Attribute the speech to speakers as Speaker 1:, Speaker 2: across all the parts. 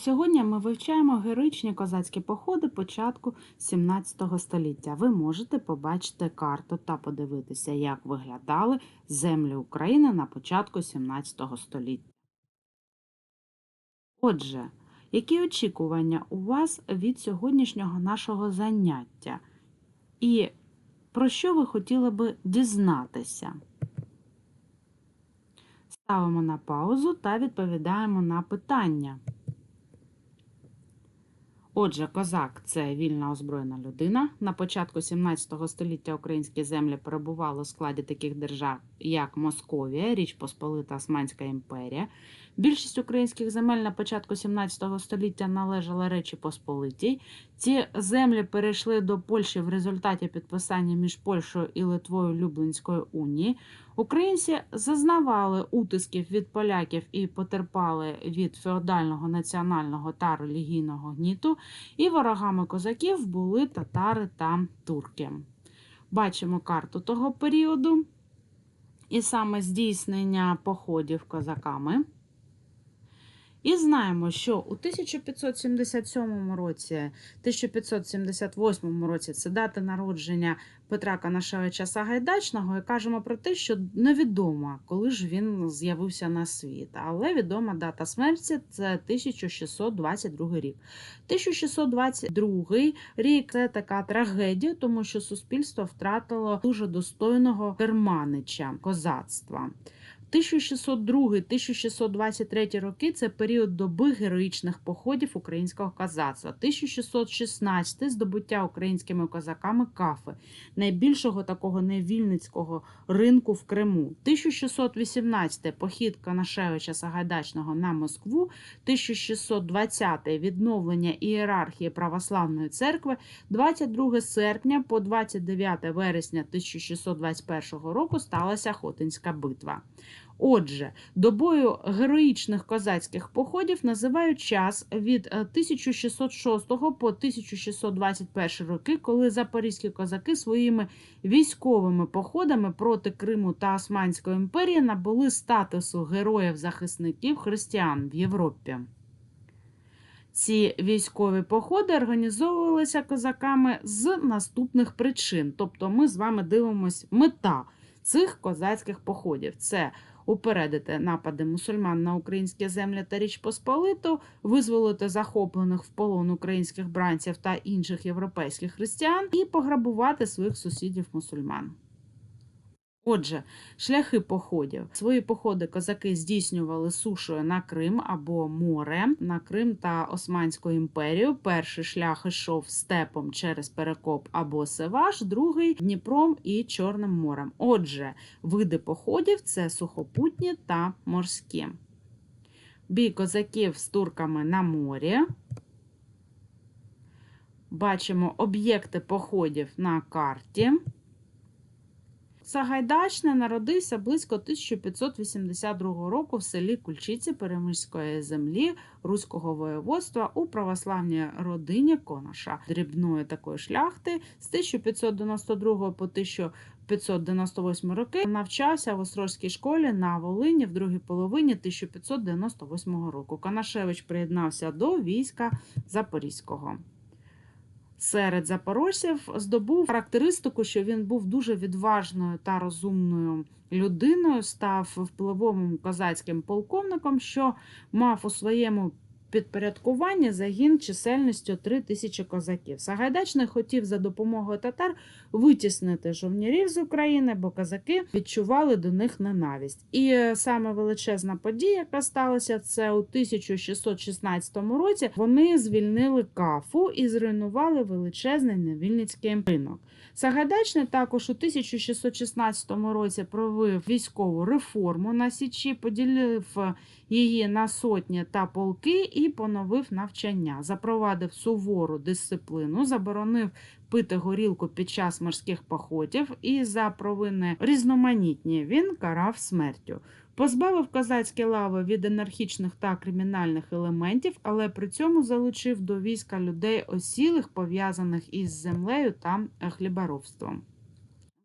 Speaker 1: Сьогодні ми вивчаємо героїчні козацькі походи початку 17 століття. Ви можете побачити карту та подивитися, як виглядали землі України на початку 17 століття. Отже, які очікування у вас від сьогоднішнього нашого заняття? І про що ви хотіли би дізнатися? Ставимо на паузу та відповідаємо на питання. Отже, козак це вільна озброєна людина. На початку 17 століття українські землі перебували у складі таких держав, як Московія, Річ Посполита Османська імперія. Більшість українських земель на початку 17 століття належала Речі Посполитій. Ці землі перейшли до Польщі в результаті підписання між Польщею і Литвою Люблинської унії. Українці зазнавали утисків від поляків і потерпали від феодального національного та релігійного гніту, і ворогами козаків були татари та турки. Бачимо карту того періоду, і саме здійснення походів козаками. І знаємо, що у 1577 році, 1578 році це дата народження Петра Канашевича Сагайдачного, і кажемо про те, що невідомо, коли ж він з'явився на світ. Але відома дата смерті це 1622 рік. 1622 рік це така трагедія, тому що суспільство втратило дуже достойного керманича козацтва. 1602-1623 роки це період доби героїчних походів українського козацтва. 1616 здобуття українськими козаками кафи, найбільшого такого невільницького ринку в Криму. 1618 похід Канашевича Сагайдачного на Москву, 1620 відновлення ієрархії православної церкви, 22 серпня по 29 вересня 1621 року сталася Хотинська битва. Отже, добою героїчних козацьких походів називають час від е, 1606 по 1621 роки, коли запорізькі козаки своїми військовими походами проти Криму та Османської імперії набули статусу героїв-захисників християн в Європі. Ці військові походи організовувалися козаками з наступних причин. Тобто, ми з вами дивимось мета цих козацьких походів. Це упередити напади мусульман на українські землі та Річ Посполиту, визволити захоплених в полон українських бранців та інших європейських християн і пограбувати своїх сусідів мусульман. Отже, шляхи походів. Свої походи козаки здійснювали сушою на Крим або море, на Крим та Османську імперію. Перший шлях йшов степом через Перекоп або Севаш, другий Дніпром і Чорним морем. Отже, види походів це сухопутні та морські. Бій козаків з турками на морі. Бачимо об'єкти походів на карті. Сагайдачний народився близько 1582 року в селі Кульчиці Перемиської землі Руського воєводства у православній родині Коноша, дрібної такої шляхти з 1592 по 1598 роки навчався в Острозькій школі на Волині в другій половині 1598 року. Канашевич приєднався до війська Запорізького серед запорожців здобув характеристику, що він був дуже відважною та розумною людиною, став впливовим козацьким полковником, що мав у своєму підпорядкуванні загін чисельністю 3 тисячі козаків. Сагайдачний хотів за допомогою татар витіснити жовнірів з України, бо козаки відчували до них ненависть. І е, саме величезна подія, яка сталася, це у 1616 році. Вони звільнили кафу і зруйнували величезний невільницький ринок. Сагайдачний також у 1616 році провів військову реформу на Січі, поділив її на сотні та полки і поновив навчання, запровадив сувору дисципліну, заборонив пити горілку під час морських походів і за провини різноманітні він карав смертю. Позбавив козацькі лави від анархічних та кримінальних елементів, але при цьому залучив до війська людей осілих, пов'язаних із землею та хліборобством.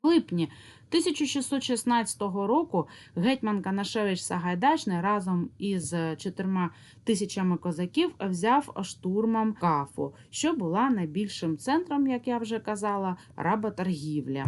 Speaker 1: Липні 1616 року гетьман Канашевич Сагайдачний разом із чотирма тисячами козаків взяв штурмом Кафу, що була найбільшим центром, як я вже казала, работоргівля.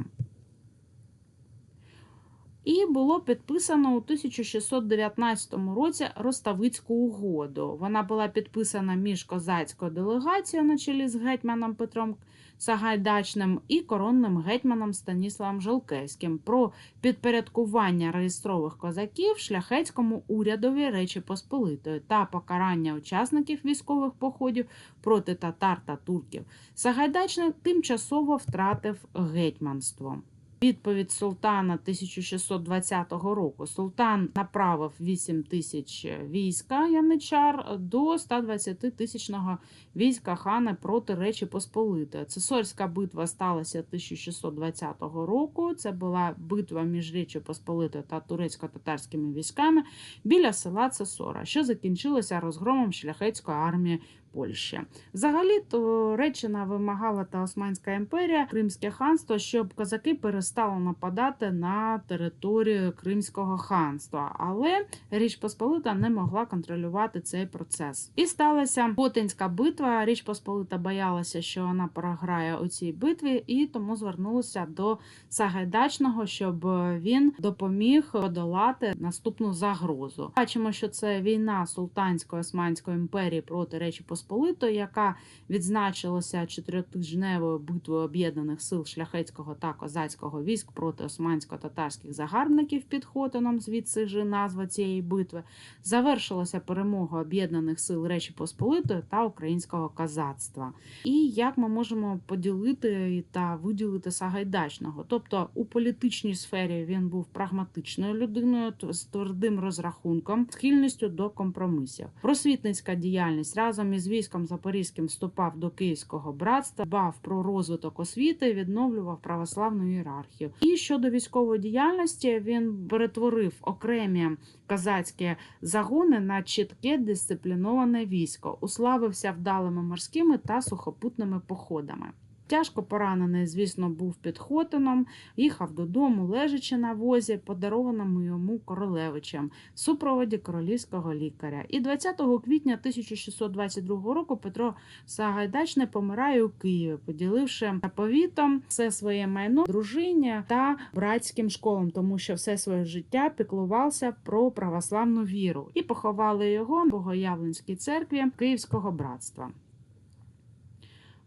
Speaker 1: І було підписано у 1619 році Роставицьку угоду. Вона була підписана між козацькою делегацією на чолі з гетьманом Петром Сагайдачним і коронним гетьманом Станіславом Жолкевським про підпорядкування реєстрових козаків шляхетському урядові Речі Посполитої та покарання учасників військових походів проти татар та турків. Сагайдачний тимчасово втратив гетьманство. Відповідь султана 1620 року. Султан направив 8 тисяч війська яничар до 120 тисячного війська хана проти Речі Посполитої. Цесорська битва сталася 1620 року. Це була битва між Речі Посполитою та турецько-татарськими військами біля села Цесора, що закінчилося розгромом шляхетської армії Польщі. Взагалі, то Речина вимагала та Османська імперія, Кримське ханство, щоб козаки перестали нападати на територію Кримського ханства, але Річ Посполита не могла контролювати цей процес. І сталася Хотинська битва. Річ Посполита боялася, що вона програє у цій битві, і тому звернулася до Сагайдачного, щоб він допоміг подолати наступну загрозу. Бачимо, що це війна Султанської Османської імперії проти Речі Посполитої, яка відзначилася чотиритижневою битвою об'єднаних сил шляхетського та козацького військ проти османсько-татарських загарбників під Хотином, звідси ж назва цієї битви, завершилася перемога об'єднаних сил Речі Посполитої та українського козацтва. І як ми можемо поділити та виділити Сагайдачного? Тобто у політичній сфері він був прагматичною людиною з твердим розрахунком, схильністю до компромісів. Просвітницька діяльність разом із військом Запорізьким вступав до Київського братства, дбав про розвиток освіти, відновлював православну ієрархію. І щодо військової діяльності він перетворив окремі казацькі загони на чітке дисципліноване військо, уславився вдалими морськими та сухопутними походами. Тяжко поранений, звісно, був під Хотином, їхав додому, лежачи на возі, подарованому йому королевичем в супроводі королівського лікаря. І 20 квітня 1622 року Петро Сагайдачний помирає у Києві, поділивши заповітом все своє майно дружині та братським школам, тому що все своє життя піклувався про православну віру і поховали його в Богоявленській церкві Київського братства.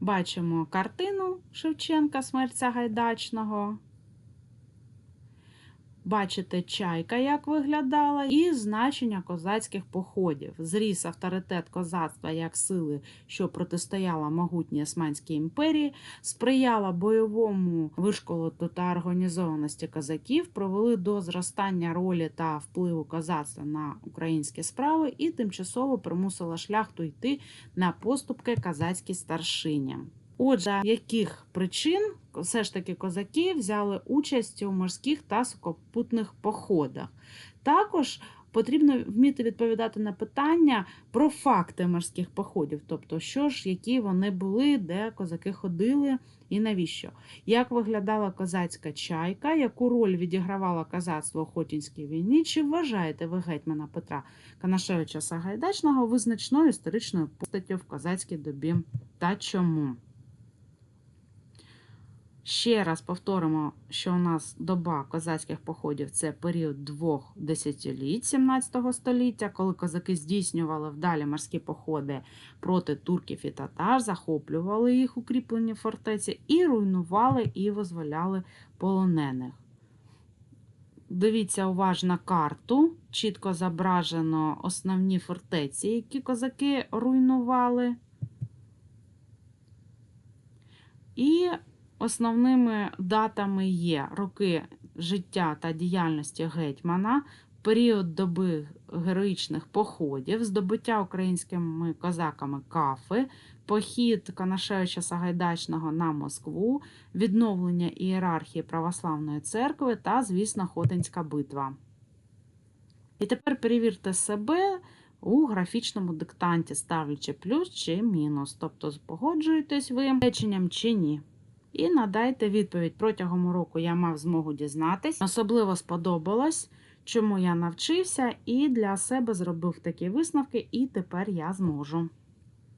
Speaker 1: Бачимо картину Шевченка Смерця Сагайдачного. Бачите чайка, як виглядала, і значення козацьких походів. Зріс авторитет козацтва як сили, що протистояла могутній Османській імперії, сприяла бойовому вишколоту та організованості козаків, привели до зростання ролі та впливу козацтва на українські справи і тимчасово примусила шляхту йти на поступки козацькій старшині. Отже, яких причин все ж таки козаки взяли участь у морських та сухопутних походах? Також потрібно вміти відповідати на питання про факти морських походів, тобто, що ж, які вони були, де козаки ходили і навіщо? Як виглядала козацька чайка, яку роль відігравала козацтво у Хотінській війні? Чи вважаєте ви гетьмана Петра Канашевича Сагайдачного визначною історичною постаттю в козацькій добі? Та чому? Ще раз повторимо, що у нас доба козацьких походів це період двох десятиліть 17 століття, коли козаки здійснювали вдалі морські походи проти турків і татар, захоплювали їх укріплені фортеці і руйнували і визволяли полонених. Дивіться уважно карту. Чітко зображено основні фортеці, які козаки руйнували. І Основними датами є роки життя та діяльності гетьмана, період доби героїчних походів, здобуття українськими козаками кафи, похід Канашевича Сагайдачного на Москву, відновлення ієрархії православної церкви та, звісно, Хотинська битва. І тепер перевірте себе у графічному диктанті, ставлячи плюс чи мінус, тобто погоджуєтесь ви реченням чи ні. І надайте відповідь. Протягом року я мав змогу дізнатись. Особливо сподобалось, чому я навчився, і для себе зробив такі висновки, і тепер я зможу.